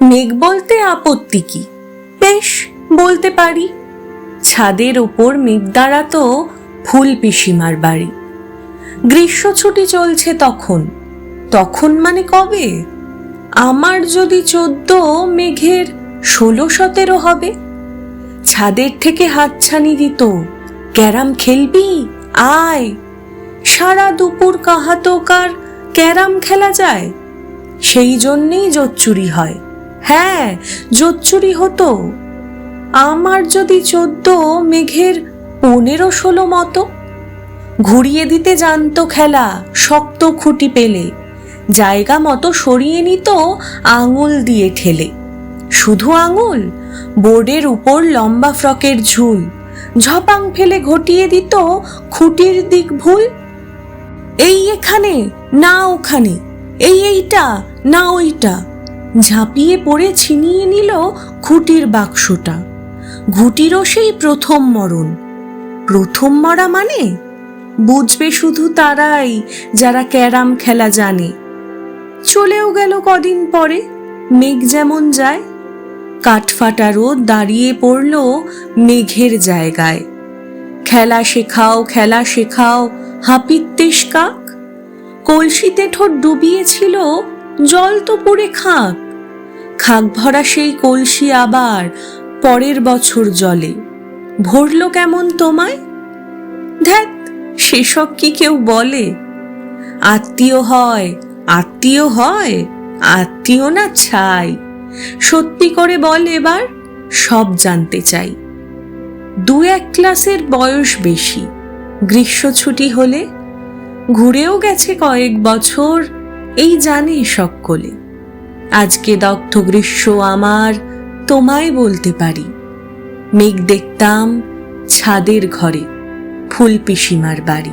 মেঘ বলতে আপত্তি কি? বেশ, বলতে পারি। ছাদের ওপর মেঘ দাঁড়াতো ফুল পিসিমার বাড়ি। গ্রীষ্ম ছুটি চলছে তখন। তখন মানে কবে? আমার যদি চোদ্দ, মেঘের ষোলো, সতেরো হবে। ছাদের থেকে হাতছানি দিত, ক্যারাম খেলবি? আয়। সারা দুপুর কাহাতকার ক্যারাম খেলা যায়। সেই জন্যেই জোচ্চুরি হয়। হ্যাঁ জোচ্চুরি হতো। আমার যদি চোদ্দ, মেঘের পনেরো, ষোলো মতো। ঘুরিয়ে দিতে জানতো খেলা, শক্ত খুঁটি পেলে। জায়গা মতো সরিয়ে নিত, আঙুল দিয়ে ঠেলে। শুধু আঙুল, বোর্ডের উপর লম্বা ফ্রকের ঝুল। ঝপাং ফেলে ঘটিয়ে দিত খুঁটির দিক ভুল। এই এখানে, না ওখানে। এই এইটা, না ওইটা। ঝাঁপিয়ে পড়ে ছিনিয়ে নিল খুঁটির বাক্সটা। ঘুটিরও সেই প্রথম মরণ। প্রথম মরা মানে? বুঝবে শুধু তারাই যারা ক্যারাম খেলা জানে। চলেও গেল কদিন পরে, মেঘ যেমন যায়। কাঠফাটা রোদ দাঁড়িয়ে পড়ল মেঘের জায়গায়। খেলা শেখাও খেলা শেখাও, হাপিত্তেশ কাক। কলসিতে ঠোঁট ডুবিয়েছিল জল তো পড়ে খাক। খাক ভরা সেই কলসি আবার পরের বছর জলে। ভরল কেমন তোমায়? ধ্যাত সেসব কি কেউ বলে? আত্মীয় হয় আত্মীয় হয়, আত্মীয় না ছাই। সত্যি করে বল এবার, সব জানতে চাই। দু এক ক্লাসের বয়স বেশি। গ্রীষ্ম ছুটি হলে ঘুরেও গেছে কয়েক বছর। এই জানে সকলে। আজকে দগ্ধ গ্রীষ্ম আমার তোমায় বলতে পারি। মেঘ দেখতাম ছাদের ঘরে ফুল পিসিমার বাড়ি।